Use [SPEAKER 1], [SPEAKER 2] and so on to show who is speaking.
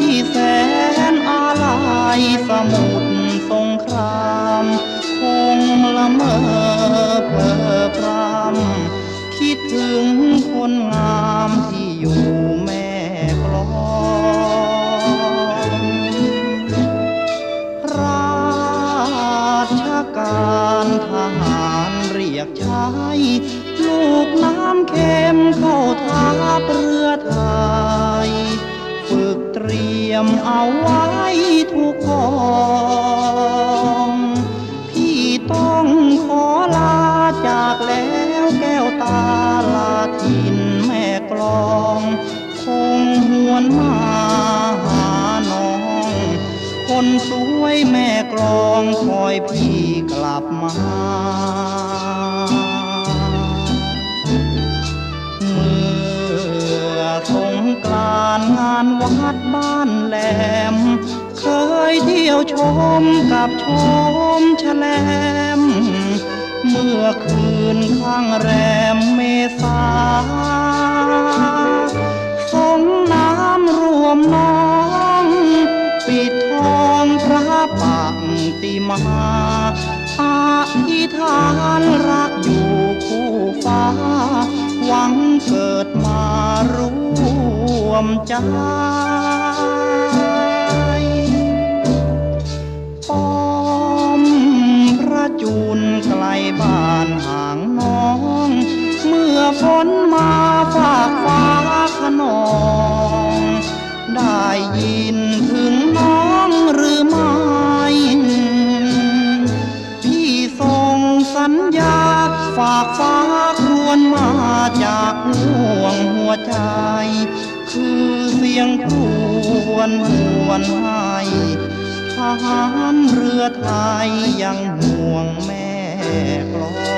[SPEAKER 1] พี่แสนอาลัยสมุทรสงคราม คงละเมอเพอพรำคิดถึงคนงามที่อยู่แม่กลองราชการทหารเรียกใช้ลูกน้ำเค็มเข้าทัพเรือไทย ยมเอาไว้ทุกกองพี่ต้องขอลาจากแล้วแก้วตาลาทินแม่กลอง คงหวนมาหาน้อง คนสวยแม่กลองคอยพี่กลับมาเมื่อสงกรานงานวัด ม เคยเที่ยวชมกับชมแฉลม เมื่อคืนข้างแรมเมษาสงน้ำรวมน้องปิดทองพระปักติมาอธิษฐานรักอยู่คู่ฟ้า หวังเกิดมาร่วมใจ วใจ คือเสียงครวนหวนให้ทหารเรือไทยยังห่วงแม่กลอง